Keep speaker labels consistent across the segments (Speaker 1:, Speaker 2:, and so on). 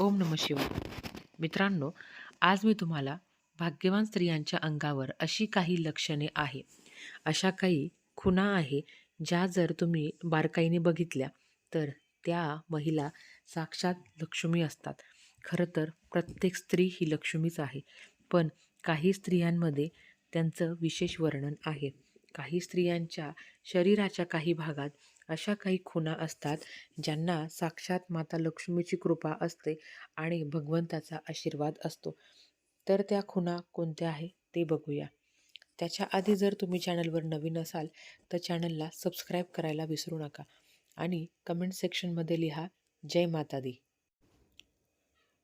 Speaker 1: ओम नमः शिवाय. मित्रांनो आज मी तुम्हाला भाग्यवान स्त्रियांच्या अंगावर अशी काही लक्षणे आहे. अशा काही खुणा आहे ज्या जर तुम्ही बारकाईने बघितल्या तर त्या महिला साक्षात लक्ष्मी असतात. खरं तर प्रत्येक स्त्री ही लक्ष्मीच आहे पण काही स्त्रियांमध्ये त्यांचं विशेष वर्णन आहे. काही स्त्रियांच्या शरीराच्या काही भागात अशा काही खुणा असतात ज्यांना साक्षात माता लक्ष्मीची कृपा असते आणि भगवंताचा आशीर्वाद असतो. तर त्या खुणा कोणत्या आहे ते बघूया. त्याच्या आधी जर तुम्ही चॅनलवर नवीन असाल तर चॅनलला सबस्क्राईब करायला विसरू नका आणि कमेंट सेक्शनमध्ये लिहा जय माता दी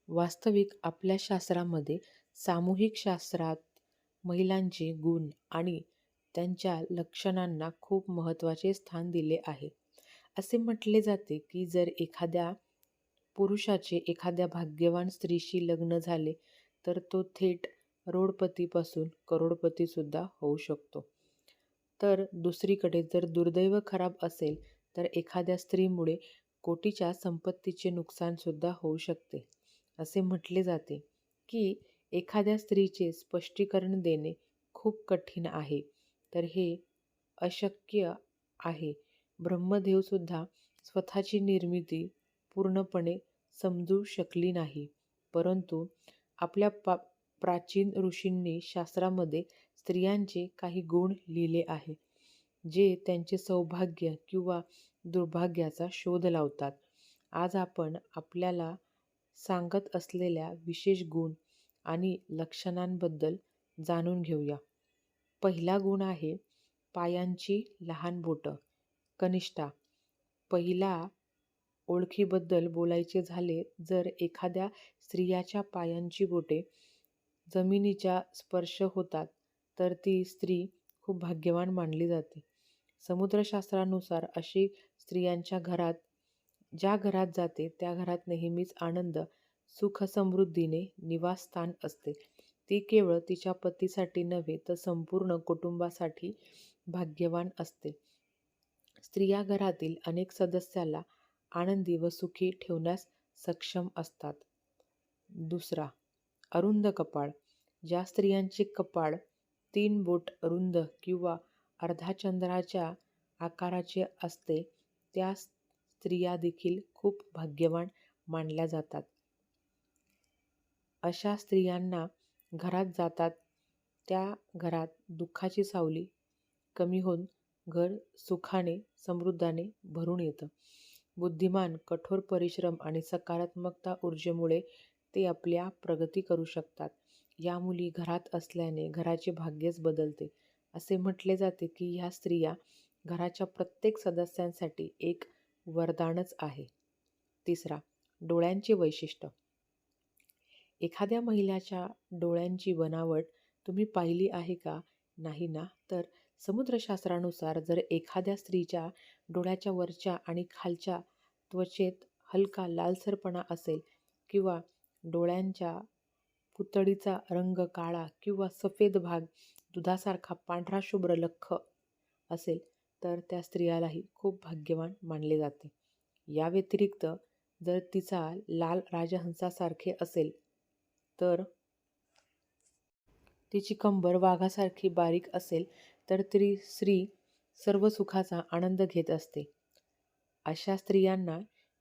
Speaker 1: वास्तविक आपल्या शास्त्रामध्ये सामूहिक शास्त्रात महिलांचे गुण आणि त्यांच्या लक्षणांना खूप महत्त्वाचे स्थान दिले आहे. असे म्हटले जाते की जर एखाद्या पुरुषाचे एखाद्या भाग्यवान स्त्रीशी लग्न झाले तर तो थेट रोडपतीपासून करोडपतीसुद्धा होऊ शकतो. तर दुसरीकडे जर दुर्दैव खराब असेल तर एखाद्या स्त्रीमुळे कोटीच्या संपत्तीचे नुकसानसुद्धा होऊ शकते. असे म्हटले जाते की एखाद्या स्त्रीचे स्पष्टीकरण देणे खूप कठीण आहे. तर हे अशक्य आहे. ब्रह्मदेवसुद्धा स्वतःची निर्मिती पूर्णपणे समजू शकली नाही. परंतु आपल्या पा प्राचीन ऋषींनी शास्त्रामध्ये स्त्रियांचे काही गुण लिहिले आहे जे त्यांचे सौभाग्य किंवा दुर्भाग्याचा शोध लावतात. आज आपण आपल्याला सांगत असलेल्या विशेष गुण आणि लक्षणांबद्दल जाणून घेऊया. पहिला गुण आहे पायांची लहान बोटं. कनिष्ठा पहिला ओळखीबद्दल बोलायचे झाले जर एखाद्या स्त्रियाच्या पायांची बोटे जमिनीच्या स्पर्श होतात तर ती स्त्री खूप भाग्यवान मानली जाते. समुद्रशास्त्रानुसार अशी स्त्रियांच्या घरात ज्या घरात जाते त्या घरात नेहमीच आनंद सुख समृद्धीने निवासस्थान असते. ती केवळ तिच्या पतीसाठी नव्हे तर संपूर्ण कुटुंबासाठी भाग्यवान असते. स्त्रिया घरातील अनेक सदस्याला आनंदी व सुखी ठेवण्यास सक्षम असतात. दुसरा अरुंद कपाळ. ज्या स्त्रियांचे कपाळ तीन बोट रुंद किंवा अर्धाचंद्राच्या आकाराचे असते त्या स्त्रिया देखील खूप भाग्यवान मानल्या जातात. अशा स्त्रियांना घरात जातात त्या घरात दुःखाची सावली कमी होऊन घर सुखाने समृद्धाने भरून येतं. बुद्धिमान कठोर परिश्रम आणि सकारात्मकता ऊर्जेमुळे ते आपल्या प्रगती करू शकतात. या मुली घरात असल्याने घराचे भाग्यच बदलते. असे म्हटले जाते की ह्या स्त्रिया घराच्या प्रत्येक सदस्यांसाठी एक वरदानच आहे. तिसरा डोळ्यांचे वैशिष्ट्य. एखाद्या महिलाच्या डोळ्यांची बनावट तुम्ही पाहिली आहे का? नाही ना? तर समुद्रशास्त्रानुसार जर एखाद्या स्त्रीच्या डोळ्याच्या वरच्या आणि खालच्या त्वचेत हलका लालसरपणा असेल किंवा डोळ्यांच्या पुतळीचा रंग काळा किंवा सफेद भाग दुधासारखा पांढरा शुभ्र लख्ख असेल तर त्या स्त्रियालाही खूप भाग्यवान मानले जाते. या व्यतिरिक्त जर तिचा लाल राजहंसासारखे असेल तर तिची कंबर वाघासारखी बारीक असेल तर ती स्त्री सर्व सुखाचा आनंद घेत असते. अशा स्त्रियांना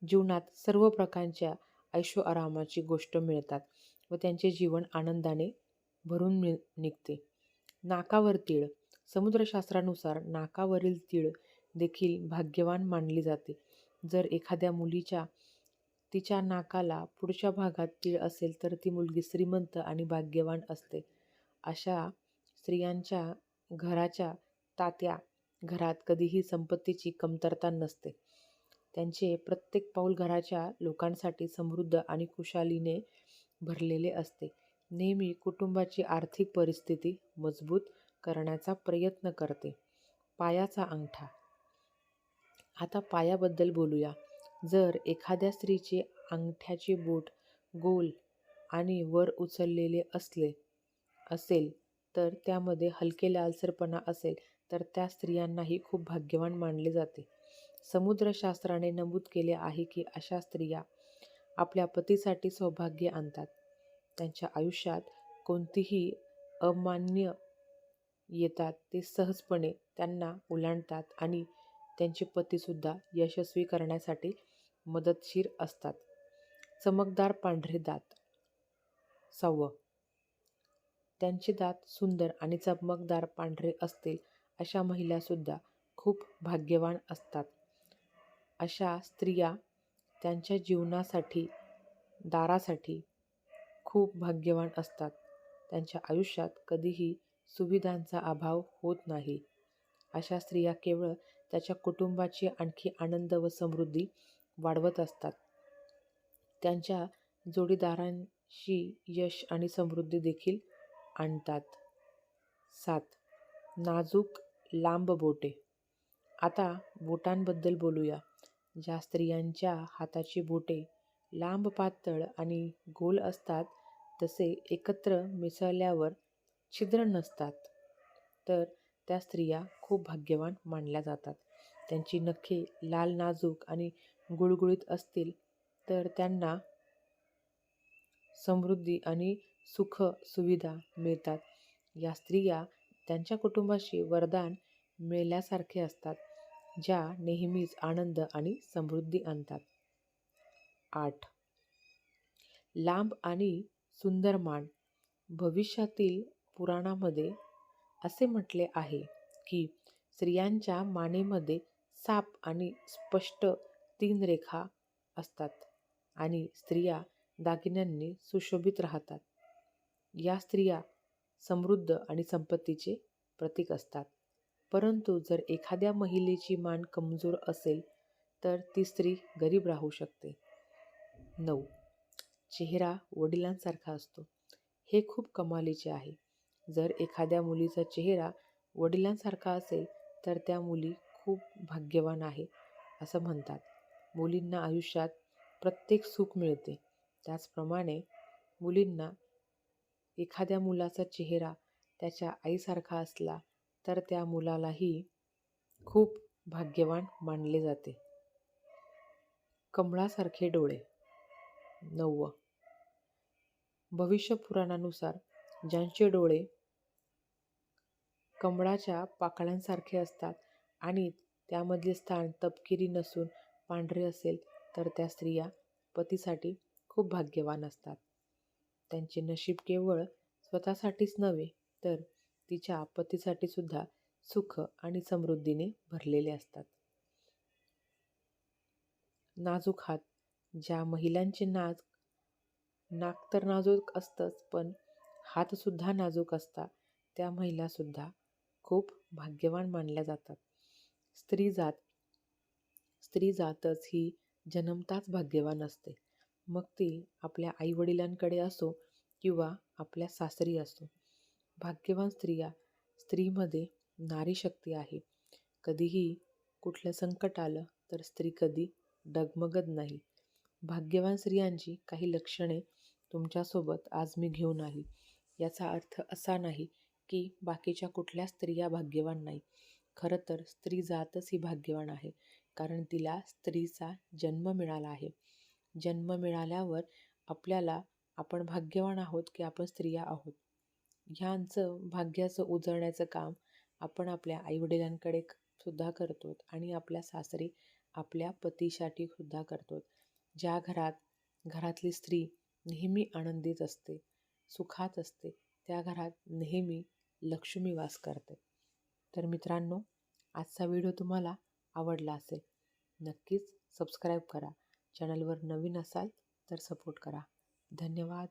Speaker 1: जीवनात सर्व प्रकारच्या ऐशोआरामाची गोष्ट मिळतात व त्यांचे जीवन आनंदाने भरून मिळ निघते. नाकावर तीळ. समुद्रशास्त्रानुसार नाकावरील तीळ देखील भाग्यवान मानली जाते. जर एखाद्या मुलीच्या तिच्या नाकाला पुढच्या भागात तीळ असेल तर ती मुलगी श्रीमंत आणि भाग्यवान असते. अशा स्त्रियांच्या घराच्या तात्या घरात कधीही संपत्तीची कमतरता नसते. त्यांचे प्रत्येक पाऊल घराच्या लोकांसाठी समृद्ध आणि कुशालीने भरलेले असते. नेहमी कुटुंबाची आर्थिक परिस्थिती मजबूत करण्याचा प्रयत्न करते. पायाचा अंगठा. आता पायाबद्दल बोलूया. जर एखाद्या स्त्रीचे अंगठ्याचे बोट गोल आणि वर उचललेले असले असेल तर त्यामध्ये हलके लालसरपणा असेल तर त्या स्त्रियांनाही खूप भाग्यवान मानले जाते. समुद्रशास्त्राने नमूद केले आहे की अशा स्त्रिया आपल्या पतीसाठी सौभाग्य आणतात. त्यांच्या आयुष्यात कोणतीही अमान्य येतात ते सहजपणे त्यांना ओलांडतात आणि त्यांचे पतीसुद्धा यशस्वी करण्यासाठी मदतशीर असतात. चमकदार पांढरे दात. सहावं. त्यांचे दात सुंदर आणि चमकदार पांढरे असतील अशा महिलासुद्धा खूप भाग्यवान असतात. अशा स्त्रिया त्यांच्या जीवनासाठी दारासाठी खूप भाग्यवान असतात. त्यांच्या आयुष्यात कधीही सुविधांचा अभाव होत नाही. अशा स्त्रिया केवळ त्याच्या कुटुंबाची आणखी आनंद व समृद्धी वाढवत असतात. त्यांच्या जोडीदारांशी यश आणि समृद्धी देखील आणतात. सात. नाजूक लांब बोटे. आता बोटांबद्दल बोलूया. ज्या स्त्रियांच्या हाताची बोटे लांब पातळ आणि गोल असतात तसे एकत्र मिसळल्यावर छिद्र नसतात. तर त्या स्त्रिया खूप भाग्यवान मानल्या जातात. त्यांची नखे लाल नाजूक आणि गुळगुळीत असतील तर त्यांना समृद्धी आणि सुख सुविधा मिळतात. या स्त्रिया त्यांच्या कुटुंबाशी वरदान मिळल्यासारखे असतात ज्या नेहमीच आनंद आणि समृद्धी आणतात. आठ. लांब आणि सुंदर मान. भविष्यातील पुराणामध्ये असे म्हटले आहे की स्त्रियांच्या मानेमध्ये साप आणि स्पष्ट तीन रेखा असतात आणि स्त्रिया दागिन्यांनी सुशोभित राहतात. या स्त्रिया समृद्ध आणि संपत्तीचे प्रतीक असतात. परंतु जर एखाद्या महिलेची मान कमजोर असेल तर ती स्त्री गरीब राहू शकते. नऊ. चेहरा वडिलांसारखा असतो. हे खूप कमालीचे आहे. जर एखाद्या मुलीचा चेहरा वडिलांसारखा असेल तर त्या मुली खूप भाग्यवान आहे असं म्हणतात. मुलींना आयुष्यात प्रत्येक सुख मिळते. त्याचप्रमाणे मुलींना एखाद्या मुलाचा चेहरा त्याच्या आईसारखा असला तर त्या मुलालाही खूप भाग्यवान मानले जाते. कमळासारखे डोळे. नववं. भविष्य पुराणानुसार ज्यांचे डोळे कमळाच्या पाकळ्यांसारखे असतात आणि त्यामधले स्थान तपकिरी नसून पांढरे असेल तर त्या स्त्रिया पतीसाठी खूप भाग्यवान असतात. त्यांचे नशीब केवळ स्वतःसाठीच नव्हे तर तिच्या पतीसाठी सुद्धा सुख आणि समृद्धीने भरलेले असतात. नाजूक हात ज्या महिलांचे नाज नाक तर नाजूक असतंच पण हातसुद्धा नाजूक असता त्या महिलासुद्धा खूप भाग्यवान मानल्या जातात. स्त्री जात स्त्री जातच ही जन्मताच भाग्यवान असते. मग ती आपल्या आईवडिलांकडे असो किंवा आपल्या सासरी असो. भाग्यवान स्त्रिया स्त्रीमध्ये नारी शक्ती आहे. कधीही कुठलं संकट आलं तर स्त्री कधी डगमगत नाही. भाग्यवान स्त्रियांची काही लक्षणे तुमच्यासोबत आज मी घेऊन आली याचा अर्थ असा नाही की बाकीच्या कुठल्या स्त्रिया भाग्यवान नाही. खरं तर स्त्री जातच ही भाग्यवान आहे कारण तिला स्त्रीचा जन्म मिळाला आहे. जन्म मिळाल्यावर आपल्याला आपण भाग्यवान आहोत की आपण स्त्रिया आहोत. ह्यांचं भाग्याचं उजळण्याचं काम आपण आपल्या आईवडिलांकडे सुद्धा करतो आणि आपल्या सासरी आपल्या पतीसाठी सुद्धा करतो ज्या घरात घरातली स्त्री नेहमी आनंदीत असते सुखात असते त्या घरात नेहमी लक्ष्मी वास करते. तर मित्रांनो आजचा व्हिडिओ तुम्हाला आवडला असेल नक्कीच सबस्क्राईब करा. चॅनलवर नवीन असाल तर सपोर्ट करा. धन्यवाद.